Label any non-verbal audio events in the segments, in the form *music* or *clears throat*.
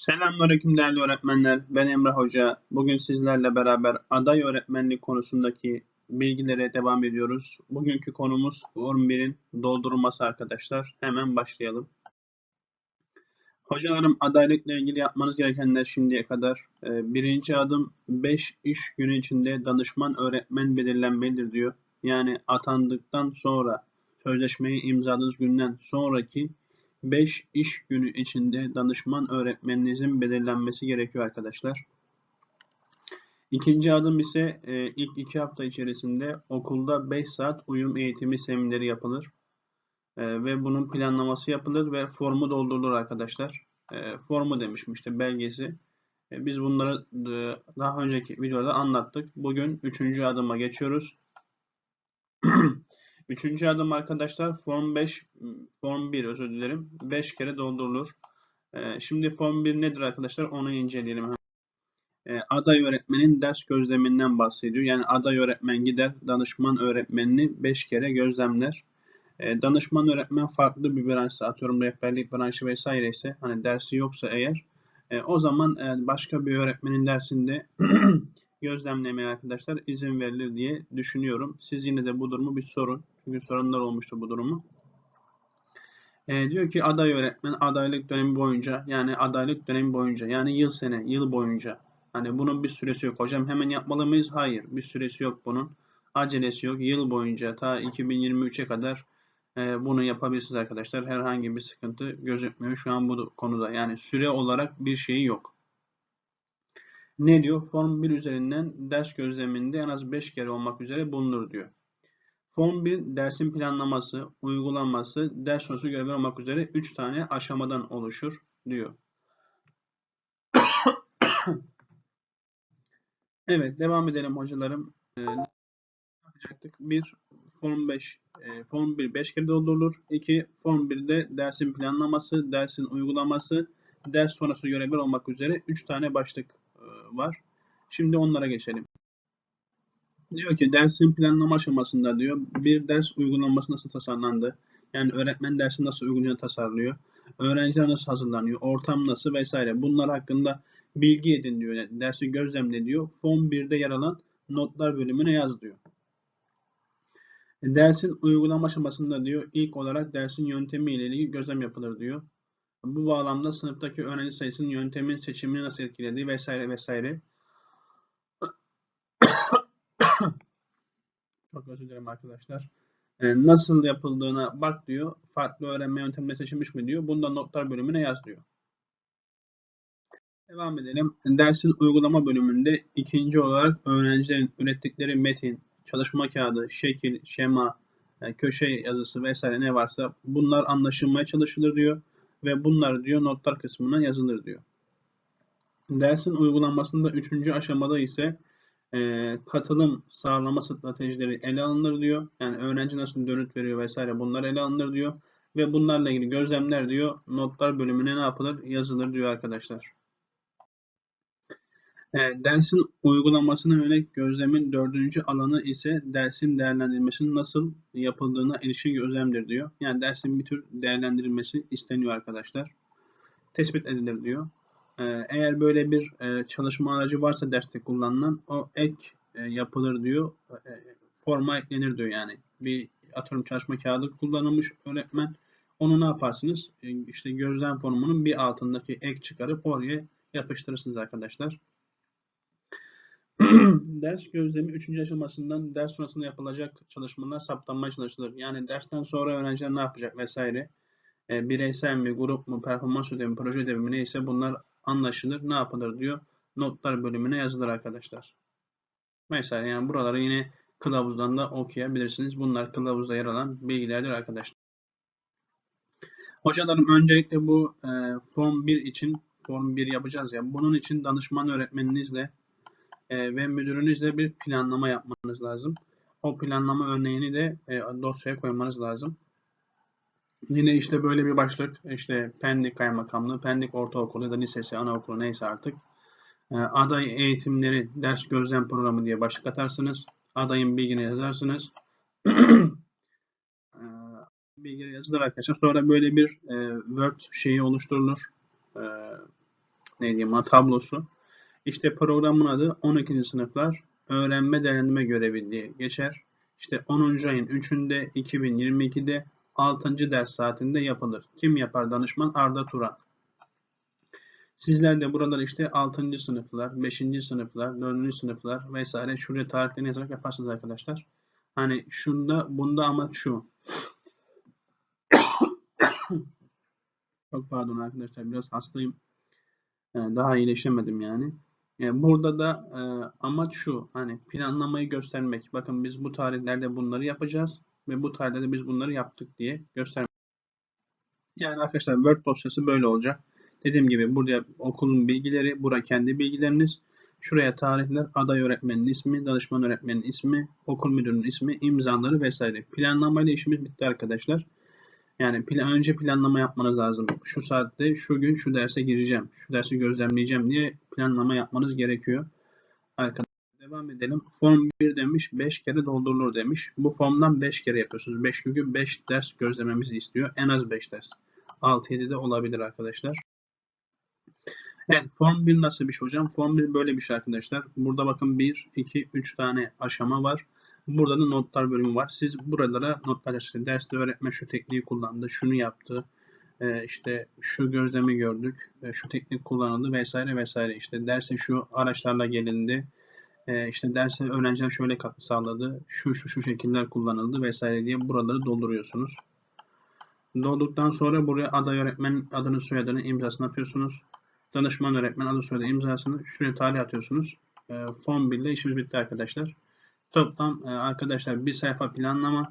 Selamünaleyküm değerli öğretmenler. Ben Emre Hoca. Bugün sizlerle beraber aday öğretmenlik konusundaki bilgilere devam ediyoruz. Bugünkü konumuz Form 1'in doldurulması arkadaşlar. Hemen başlayalım. Hocalarım adaylıkla ilgili yapmanız gerekenler şimdiye kadar. Ee, birinci adım 5 iş günü içinde danışman öğretmen belirlenmelidir diyor. Yani atandıktan sonra sözleşmeyi imzaladığınız günden sonraki 5 iş günü içinde danışman öğretmeninizin belirlenmesi gerekiyor arkadaşlar. İkinci adım ise e, ilk 2 hafta içerisinde okulda 5 saat uyum eğitimi semineri yapılır. E, ve bunun planlaması yapılır ve formu doldurulur arkadaşlar. E, formu demişim işte belgesi. Biz bunları daha önceki videoda anlattık. Bugün 3. adıma geçiyoruz. Üçüncü adım arkadaşlar form 5, form 1 özür dilerim. 5 kere doldurulur. Ee, şimdi form 1 nedir arkadaşlar onu inceleyelim. Ee, aday öğretmenin ders gözleminden bahsediyor. Yani aday öğretmen gider danışman öğretmenini 5 kere gözlemler. Ee, danışman öğretmen farklı bir branşsa atıyorum rehberlik branşı vesaire ise hani dersi yoksa eğer e, o zaman e, başka bir öğretmenin dersinde *clears throat* gözlemlemeye arkadaşlar izin verilir diye düşünüyorum. Siz yine de bu durumu bir sorun. Çünkü sorunlar olmuştu bu durumu. E, diyor ki aday öğretmen adaylık dönemi boyunca yani adaylık dönemi boyunca yani yıl sene yıl boyunca hani bunun bir süresi yok. Hocam hemen yapmalı mıyız? Hayır. Bir süresi yok bunun. Acelesi yok. Yıl boyunca ta 2023'e kadar e, bunu yapabilirsiniz arkadaşlar. Herhangi bir sıkıntı gözükmüyor şu an bu konuda. Yani süre olarak bir şeyi yok. Ne diyor? Form 1 üzerinden ders gözleminde en az 5 kere olmak üzere bulunur diyor. Form 1 dersin planlaması, uygulanması, ders sonucu görevler olmak üzere 3 tane aşamadan oluşur diyor. *coughs* evet devam edelim hocalarım. Ee, yapacaktık? 1. Form 5. E, form 1 5 kere doldurulur. 2. Form 1'de dersin planlaması, dersin uygulaması, ders sonrası görevler olmak üzere 3 tane başlık e, var. Şimdi onlara geçelim. Diyor ki dersin planlama aşamasında diyor bir ders uygulanması nasıl tasarlandı? Yani öğretmen dersi nasıl uygulanıyor tasarlıyor? Öğrenciler nasıl hazırlanıyor? Ortam nasıl vesaire. Bunlar hakkında bilgi edin diyor. Yani dersi gözlemle diyor. Form 1'de yer alan notlar bölümüne yaz diyor. E, dersin uygulama aşamasında diyor ilk olarak dersin yöntemi ile ilgili gözlem yapılır diyor. Bu bağlamda sınıftaki öğrenci sayısının yöntemin seçimini nasıl etkilediği vesaire vesaire Çok özür dilerim arkadaşlar. E, nasıl yapıldığına bak diyor. Farklı öğrenme yöntemleri seçilmiş mi diyor. Bunda notlar bölümüne yaz diyor. Devam edelim. Dersin uygulama bölümünde ikinci olarak öğrencilerin ürettikleri metin, çalışma kağıdı, şekil, şema, e, köşe yazısı vesaire ne varsa bunlar anlaşılmaya çalışılır diyor. Ve bunlar diyor notlar kısmına yazılır diyor. Dersin uygulanmasında üçüncü aşamada ise e, katılım sağlama stratejileri ele alınır diyor. Yani öğrenci nasıl dönüt veriyor vesaire bunlar ele alınır diyor. Ve bunlarla ilgili gözlemler diyor notlar bölümüne ne yapılır? Yazılır diyor arkadaşlar. E, dersin uygulamasına yönelik gözlemin dördüncü alanı ise dersin değerlendirilmesinin nasıl yapıldığına ilişkin gözlemdir diyor. Yani dersin bir tür değerlendirilmesi isteniyor arkadaşlar. Tespit edilir diyor. Ee, eğer böyle bir e, çalışma aracı varsa derste kullanılan o ek e, yapılır diyor. E, forma eklenir diyor yani. Bir atıyorum çalışma kağıdı kullanılmış öğretmen. Onu ne yaparsınız? İşte gözlem formunun bir altındaki ek çıkarıp oraya yapıştırırsınız arkadaşlar. *clears throat* ders gözlemi 3. aşamasından ders sonrasında yapılacak çalışmalar saptanmaya çalışılır. Yani dersten sonra öğrenciler ne yapacak vesaire. E, bireysel mi, grup mu, performans ödevi, proje ödevi mi neyse bunlar anlaşılır. Ne yapılır diyor. Notlar bölümüne yazılır arkadaşlar. Mesela yani buraları yine kılavuzdan da okuyabilirsiniz. Bunlar kılavuzda yer alan bilgilerdir arkadaşlar. Hocalarım öncelikle bu e, form 1 için form 1 yapacağız ya. Bunun için danışman öğretmeninizle e, ve müdürünüzle bir planlama yapmanız lazım. O planlama örneğini de e, dosyaya koymanız lazım. Yine işte böyle bir başlık işte Pendik Kaymakamlığı, Pendik Ortaokulu ya da Lisesi, Anaokulu neyse artık. E, aday eğitimleri ders gözlem programı diye başlık atarsınız. Adayın bilgini yazarsınız. *clears throat* e, bilgileri yazılır arkadaşlar. Sonra böyle bir e, Word şeyi oluşturulur. E, ne diyeyim ana tablosu. İşte programın adı 12. sınıflar öğrenme değerlendirme görevi diye geçer. İşte 10. ayın 3'ünde 2022'de 6. ders saatinde yapılır. Kim yapar? Danışman Arda Turan. Sizler de buralar işte 6. sınıflar, 5. sınıflar, 4. sınıflar vesaire şuraya tarihlerini yazarak yaparsınız arkadaşlar. Hani şunda bunda amaç şu. *coughs* Çok pardon arkadaşlar biraz hastayım. Ee, Daha iyileşemedim yani. Yani burada da e, amaç şu. Hani planlamayı göstermek. Bakın biz bu tarihlerde bunları yapacağız ve bu tarihlerde biz bunları yaptık diye göstermek. Yani arkadaşlar Word dosyası böyle olacak. Dediğim gibi burada okulun bilgileri, bura kendi bilgileriniz. Şuraya tarihler, aday öğretmenin ismi, danışman öğretmenin ismi, okul müdürünün ismi, imzaları vesaire. Planlamayla işimiz bitti arkadaşlar. Yani plan, önce planlama yapmanız lazım. Şu saatte, şu gün şu derse gireceğim, şu dersi gözlemleyeceğim diye planlama yapmanız gerekiyor. Arkadaşlar devam edelim. Form 1 demiş 5 kere doldurulur demiş. Bu formdan 5 kere yapıyorsunuz. 5 çünkü 5 ders gözlememizi istiyor. En az 5 ders. 6-7 de olabilir arkadaşlar. Evet, form 1 nasıl bir şey hocam? Form 1 böyle bir şey arkadaşlar. Burada bakın 1, 2, 3 tane aşama var. Burada da notlar bölümü var. Siz buralara notlar işte derste öğretmen şu tekniği kullandı, şunu yaptı, e, işte şu gözlemi gördük, e, şu teknik kullanıldı vesaire vesaire. İşte derse şu araçlarla gelindi, e, işte derse öğrenciler şöyle katkı sağladı, şu şu şu şekiller kullanıldı vesaire diye buraları dolduruyorsunuz. Dolduktan sonra buraya aday öğretmen adını soyadını imzasını atıyorsunuz. Danışman öğretmen adı soyadı imzasını şuraya tarih atıyorsunuz. E, form 1 ile işimiz bitti arkadaşlar. Toplam e, arkadaşlar bir sayfa planlama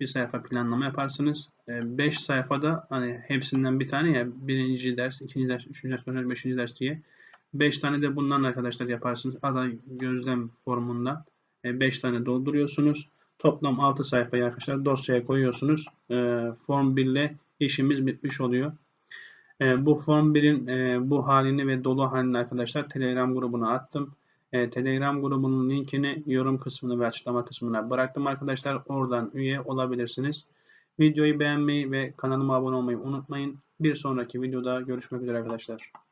bir sayfa planlama yaparsınız. 5 sayfada hani hepsinden bir tane ya birinci ders, ikinci ders, üçüncü ders, dördüncü, beşinci ders diye 5 tane de bundan arkadaşlar yaparsınız. Aday gözlem formunda 5 tane dolduruyorsunuz. Toplam 6 sayfayı arkadaşlar dosyaya koyuyorsunuz. E, form 1 ile işimiz bitmiş oluyor. E, bu form 1'in e, bu halini ve dolu halini arkadaşlar Telegram grubuna attım. E, Telegram grubunun linkini yorum kısmına ve açıklama kısmına bıraktım arkadaşlar. Oradan üye olabilirsiniz. Videoyu beğenmeyi ve kanalıma abone olmayı unutmayın. Bir sonraki videoda görüşmek üzere arkadaşlar.